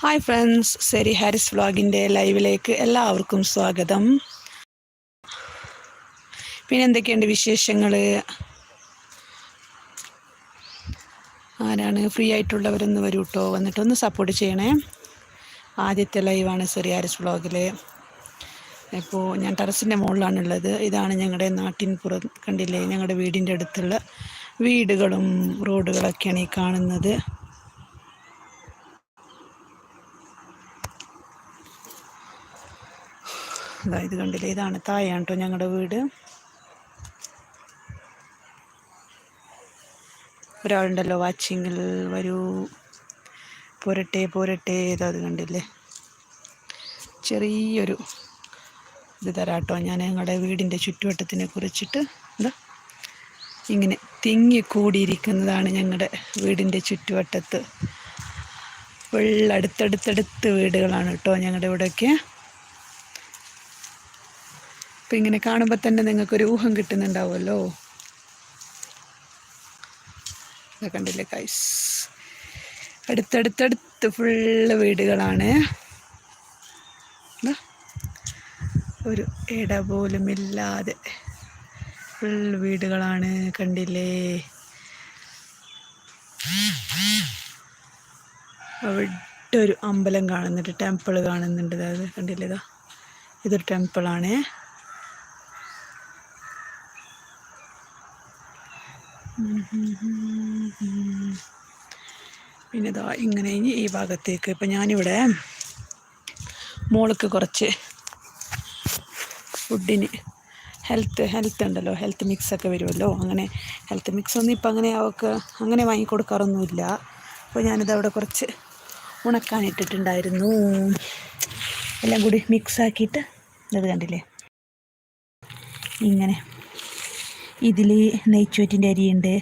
Hi friends സെരി ഹാരിസ് വ്ളോഗിന്റെ ലൈവിലേക്ക് എല്ലാവർക്കും സ്വാഗതം. പിന്നെ എന്തൊക്കെയുണ്ട് വിശേഷങ്ങൾ ആരാണ്? ഫ്രീ ആയിട്ടുള്ളവരൊന്ന് വരൂ കേട്ടോ വന്നിട്ടൊന്ന് സപ്പോർട്ട് ചെയ്യണേ. ആദ്യത്തെ ലൈവാണ് സെറി ഹാരിസ് വ്ളോഗിൽ ഇപ്പോൾ ഞാൻ ടെറസിന്റെ മുകളിലാണുള്ളത്. ഇതാണ് ഞങ്ങളുടെ നാട്ടിൻ പുറം കണ്ടില്ലേ? ഞങ്ങളുടെ വീടിന്റെ അടുത്തുള്ള വീടുകളും റോഡുകളൊക്കെയാണ് ഈ കാണുന്നത്. അതായത് കണ്ടില്ലേ? ഇതാണ് തായാണ് ഞങ്ങളുടെ വീട്. ഒരാളുണ്ടല്ലോ വാച്ചിങ്ങിൽ വരൂ. പോരട്ടെ പോരട്ടെ ഇതത് കണ്ടില്ലേ? ചെറിയൊരു ഇത് തരാട്ടോ. ഞാൻ ഞങ്ങളുടെ വീടിന്റെ ചുറ്റുവട്ടത്തിനെ കുറിച്ചിട്ട്. എന്താ ഇങ്ങനെ തിങ്ങി കൂടിയിരിക്കുന്നതാണ് ഞങ്ങളുടെ വീടിന്റെ ചുറ്റുവട്ടത്ത്. വെള്ളടുത്തടുത്തടുത്ത് വീടുകളാണ് കേട്ടോ ഞങ്ങളുടെ ഇവിടെയൊക്കെ അപ്പം ഇങ്ങനെ കാണുമ്പോൾ തന്നെ നിങ്ങൾക്കൊരു ഊഹം കിട്ടുന്നുണ്ടാവുമല്ലോ. കണ്ടില്ലേ കൈസ് അടുത്തടുത്തടുത്ത് ഫുള്ള് വീടുകളാണ്. ഒരു ഇട പോലും ഇല്ലാതെ ഫുൾ വീടുകളാണ് കണ്ടില്ലേ? അവിടെ ഒരു അമ്പലം കാണുന്നുണ്ട് ടെമ്പിൾ കാണുന്നുണ്ട്. അതായത് കണ്ടില്ലേ ഇതാ? ഇതൊരു ടെമ്പിളാണ് പിന്നെ ഇതാ ഇങ്ങനെ ഇനി ഈ ഭാഗത്തേക്ക് ഇപ്പം ഞാനിവിടെ മോൾക്ക് കുറച്ച് ഫുഡിന് ഹെൽത്ത് ഹെൽത്ത് ഉണ്ടല്ലോ ഹെൽത്ത് മിക്സ് ഒക്കെ വരുമല്ലോ. അങ്ങനെ ഹെൽത്ത് മിക്സ് ഒന്നും ഇപ്പം അങ്ങനെ അവൾക്ക് അങ്ങനെ വാങ്ങിക്കൊടുക്കാറൊന്നുമില്ല അപ്പോൾ ഞാനിത് അവിടെ കുറച്ച് ഉണക്കാനിട്ടിട്ടുണ്ടായിരുന്നു എല്ലാം കൂടി മിക്സ് ആക്കിയിട്ട് ഇത് കണ്ടില്ലേ? ഇങ്ങനെ. ഇതിൽ നെയ്ച്ചോറ്റിന്റെ അരിയുണ്ട്.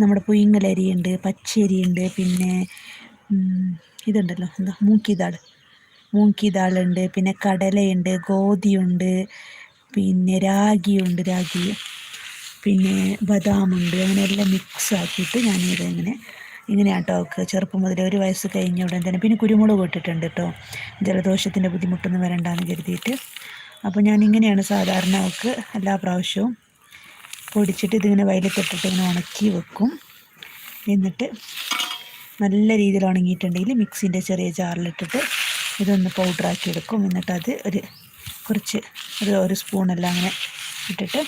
നമ്മുടെ പുയിങ്ങലരിയുണ്ട് പച്ചരിയുണ്ട് പിന്നെ ഇതുണ്ടല്ലോ എന്താ മൂക്കി ദാൾ. മൂക്കി ദാളുണ്ട് പിന്നെ കടലയുണ്ട് ഗോതിയുണ്ട് പിന്നെ രാഗിയുണ്ട് രാഗി. പിന്നെ ബദാമുണ്ട് അങ്ങനെ എല്ലാം മിക്സ് ആക്കിയിട്ട് ഞാനിത് ഇങ്ങനെ ഇങ്ങനെയാണ് കേട്ടോ ചെറുപ്പം മുതൽ ഒരു വയസ്സ് കഴിഞ്ഞ ഉടൻ തന്നെ. പിന്നെ കുരുമുളക് ഇട്ടിട്ടുണ്ട് കേട്ടോ ജലദോഷത്തിന്റെ ബുദ്ധിമുട്ടൊന്നും വരണ്ടാന്ന് കരുതിയിട്ട്. അപ്പോൾ ഞാൻ ഇങ്ങനെയാണ് സാധാരണ അവൾക്ക് എല്ലാ പ്രാവശ്യവും. പൊടിച്ചിട്ട് ഇതിങ്ങനെ വെയിലത്തിട്ടിട്ട് ഇങ്ങനെ ഉണക്കി വെക്കും. എന്നിട്ട് നല്ല രീതിയിൽ ഉണങ്ങിയിട്ടുണ്ടെങ്കിൽ മിക്സിന്റെ ചെറിയ ജാറിലിട്ടിട്ട് ഇതൊന്ന് പൗഡറാക്കി എടുക്കും. എന്നിട്ട് അത് ഒരു കുറച്ച് ഒരു ഒരു സ്പൂണെല്ലാം അങ്ങനെ ഇട്ടിട്ട്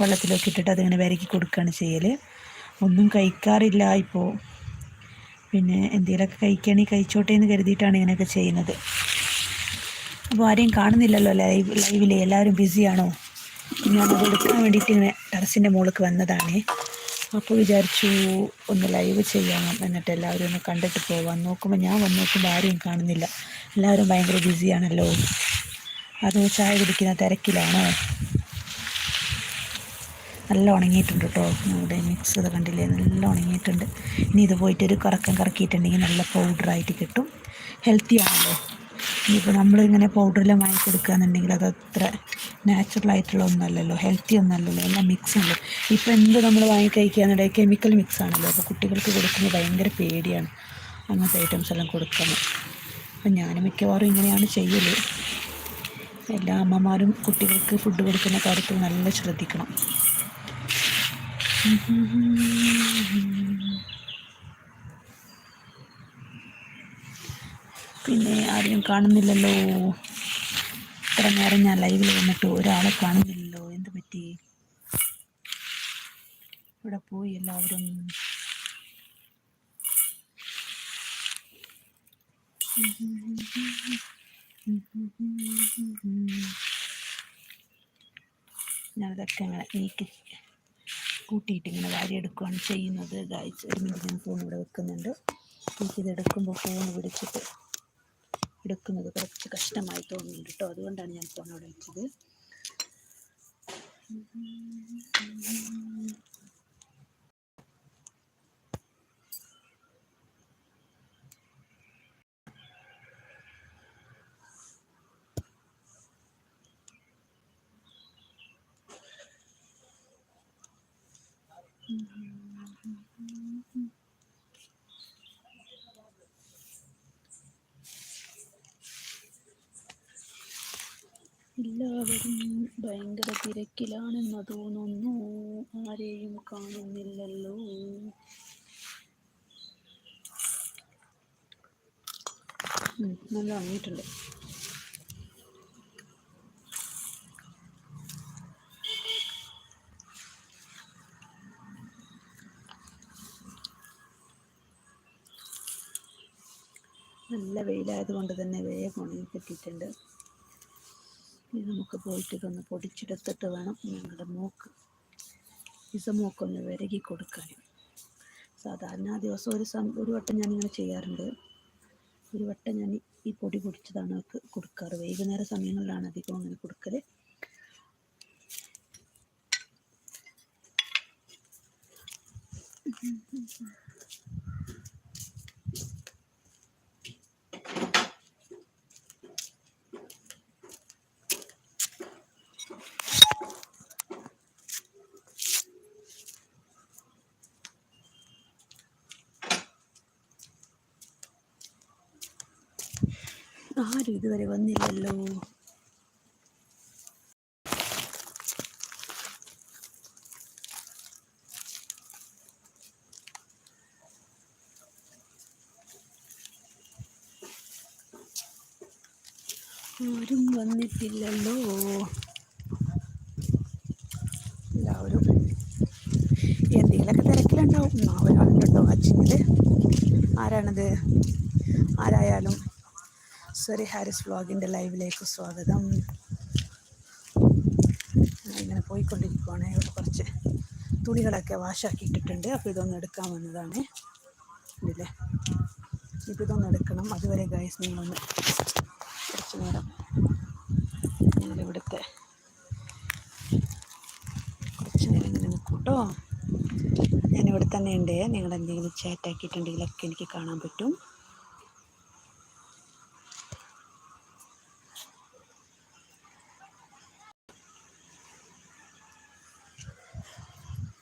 വെള്ളത്തിലേക്ക് ഇട്ടിട്ട് അതിങ്ങനെ വിരക്കി കൊടുക്കുകയാണ് ചെയ്യൽ ഒന്നും കഴിക്കാറില്ല ഇപ്പോൾ. പിന്നെ എന്തെങ്കിലുമൊക്കെ കഴിക്കുകയാണെങ്കിൽ കഴിച്ചോട്ടെ എന്ന് കരുതിയിട്ടാണ് ഇങ്ങനെയൊക്കെ ചെയ്യുന്നത്. അപ്പോൾ ആരെയും കാണുന്നില്ലല്ലോ ലൈവ് ലൈവിൽ എല്ലാവരും ബിസിയാണോ? ഞാനത് എടുക്കാൻ വേണ്ടിയിട്ട് ഇങ്ങനെ ടെറസിന്റെ മുകളിലേക്ക് വന്നതാണ്. അപ്പോൾ വിചാരിച്ചു ഒന്ന് ലൈവ് ചെയ്യാം എന്നിട്ട് എല്ലാവരും ഒന്ന് കണ്ടിട്ട് പോവാം. നോക്കുമ്പോൾ ഞാൻ വന്ന് നോക്കുമ്പോൾ ആരെയും കാണുന്നില്ല. എല്ലാവരും ഭയങ്കര ബിസിയാണല്ലോ അത് ചായ കുടിക്കുന്ന തിരക്കിലാണോ? നല്ല ഉണങ്ങിയിട്ടുണ്ട് കേട്ടോ നമ്മുടെ മിക്സ് ഇത് കണ്ടില്ലേ? നല്ല ഉണങ്ങിയിട്ടുണ്ട്. ഇനി ഇത് പോയിട്ട് ഒരു കറക്കം കറക്കിയിട്ടുണ്ടെങ്കിൽ നല്ല പൗഡറായിട്ട് കിട്ടും. ഹെൽത്തി ആണല്ലോ. ഇനിയിപ്പോൾ നമ്മളിങ്ങനെ പൗഡറെല്ലാം വാങ്ങി കൊടുക്കുകയെന്നുണ്ടെങ്കിൽ അത് അത്ര നാച്ചുറൽ ആയിട്ടുള്ള ഒന്നല്ലല്ലോ ഹെൽത്തി ഒന്നല്ലല്ലോ എല്ലാം മിക്സ് ഉണ്ട് ഇപ്പോൾ എന്ത് നമ്മൾ വാങ്ങി കഴിക്കുകയാണെന്നുണ്ടെങ്കിൽ കെമിക്കൽ മിക്സ് ആണല്ലോ. അപ്പോൾ കുട്ടികൾക്ക് കൊടുക്കുന്നത് ഭയങ്കര പേടിയാണ് അങ്ങനത്തെ ഐറ്റംസ് എല്ലാം കൊടുക്കുന്നത് അപ്പം ഞാൻ മിക്കവാറും ഇങ്ങനെയാണ് ചെയ്യൽ എല്ലാ അമ്മമാരും കുട്ടികൾക്ക് ഫുഡ് കൊടുക്കുന്ന കാര്യത്തിൽ നല്ല ശ്രദ്ധിക്കണം. പിന്നെ ആരെയും കാണുന്നില്ലല്ലോ? ഇത്ര നേരം ഞാൻ ലൈവിൽ വന്നിട്ട് ഒരാളെ കാണുന്നില്ലല്ലോ. എന്ത് പറ്റി? ഇവിടെ പോയി എല്ലാവരും. ഞാനതൊക്കെ അങ്ങനെ നീക്കി കൂട്ടിയിട്ട് ഇങ്ങനെ വാരിയെടുക്കുകയാണ് ചെയ്യുന്നത്. ഗായ്സ് ഒരു മിനിറ്റ് ഞാൻ ഫോൺ ഇവിടെ വെക്കുന്നുണ്ട്. എനിക്കിത് എടുക്കുമ്പോൾ ഫോൺ പിടിച്ചിട്ട് എടുക്കുന്നത് കുറച്ച് കഷ്ടമായി തോന്നുന്നുണ്ട് കേട്ടോ അതുകൊണ്ടാണ് ഞാൻ ഫോൺ അവിടെ വെച്ചത് Mm-hmm. ഭയങ്കര തിരക്കിലാണെന്ന് തോന്നുന്നു ആരെയും കാണുന്നില്ലല്ലോ. നല്ല ഉണങ്ങിയിട്ടുണ്ട് നല്ല വെയിലായത് കൊണ്ട് തന്നെ വേഗം ഉണങ്ങി കിട്ടിയിട്ടുണ്ട്. ഇനി നമുക്ക് പോയിട്ട് ഇതൊന്ന് പൊടിച്ചെടുത്തിട്ട് വേണം ഞങ്ങളുടെ മൂക്ക്. ഇസ മൂക്കൊന്ന് വിരകി കൊടുക്കാൻ. സാധാരണ ദിവസം ഒരു സം ഒരു വട്ടം ഞാനിങ്ങനെ ചെയ്യാറുണ്ട്. ഒരു വട്ടം ഞാൻ ഈ പൊടി പൊടിച്ചതാണ് കൊടുക്കാറ്. വൈകുന്നേര സമയങ്ങളിലാണ് അധികം അങ്ങനെ കൊടുക്കൽ ആരും ഇതുവരെ വന്നില്ലല്ലോ. ആരും വന്നിട്ടില്ലല്ലോ. എല്ലാവരും എന്തെങ്കിലുമൊക്കെ തിരക്കിലുണ്ടാവും. ഒരാളുണ്ടോ അച്ഛനിൽ ആരാണത്? ആരായാലും. സോറി ഹാരിസ് വ്ളോഗിന്റെ ലൈവിലേക്ക് സ്വാഗതം. ഇങ്ങനെ പോയിക്കൊണ്ടിരിക്കുവാണ്. ഇവിടെ കുറച്ച് തുണികളൊക്കെ വാഷാക്കി ഇട്ടിട്ടുണ്ട് അപ്പോൾ ഇതൊന്ന് എടുക്കാൻ വന്നതാണ്. ഇല്ലേ ഇപ്പോൾ ഇതൊന്ന് എടുക്കണം. അതുവരെ ഗൈസ് നിങ്ങളൊന്ന് കുറച്ച് നേരം നിങ്ങളിവിടുത്തെ കുറച്ച് നേരം ഇങ്ങനെ നിൽക്കൂട്ടോ. കേട്ടോ ഞാനിവിടെ തന്നെ ഉണ്ട് നിങ്ങൾ എന്തെങ്കിലും ചാറ്റ് ആക്കിയിട്ടുണ്ടെങ്കിലൊക്കെ എനിക്ക് കാണാൻ പറ്റും.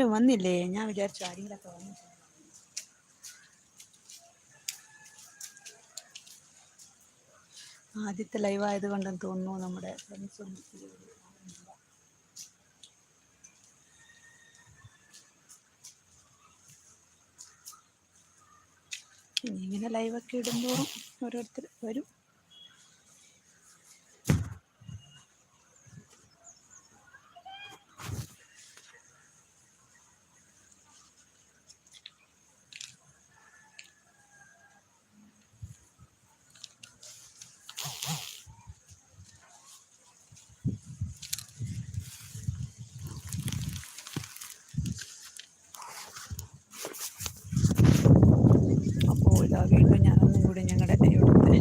ആരും വന്നില്ലേ? ഞാൻ വിചാരിച്ചു ആരെങ്കിലൊക്കെ വന്നു. ആദ്യത്തെ ലൈവ് ആയതുകൊണ്ടെന്ന് തോന്നുന്നു നമ്മുടെ ഫ്രണ്ട്സ് ഇങ്ങനെ ലൈവൊക്കെ ഇടുമ്പോൾ ഓരോരുത്തർ വരും അപ്പോൾ ഇതാ വീണ്ടും ഞാനൊന്നും കൂടി ഞങ്ങളുടെ ഇവിടുത്തെ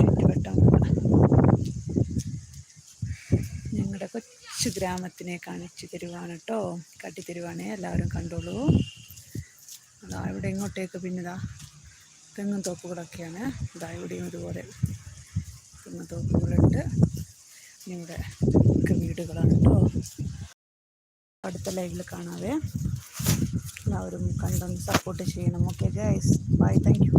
ചുറ്റുവട്ടം ഞങ്ങളുടെ കൊച്ചു ഗ്രാമത്തിനെ കാണിച്ചു തരുവാണ് കേട്ടോ കാട്ടിത്തരുവാണേ എല്ലാവരും കണ്ടോളൂ. അതാ ഇവിടെ ഇങ്ങോട്ടേക്ക് പിന്നെ ഇതാ തെങ്ങും തോപ്പുകളൊക്കെയാണ്. ഇതാ ഇവിടെയും ഇതുപോലെ തെങ്ങും തോപ്പുകളുണ്ട്. ഇവിടെ വീടുകളാണ് കേട്ടോ അടുത്ത ലൈവിൽ കാണാവേ. എല്ലാവരും കണ്ടൊന്ന് സപ്പോർട്ട് ചെയ്യണം. Okay guys bye thank you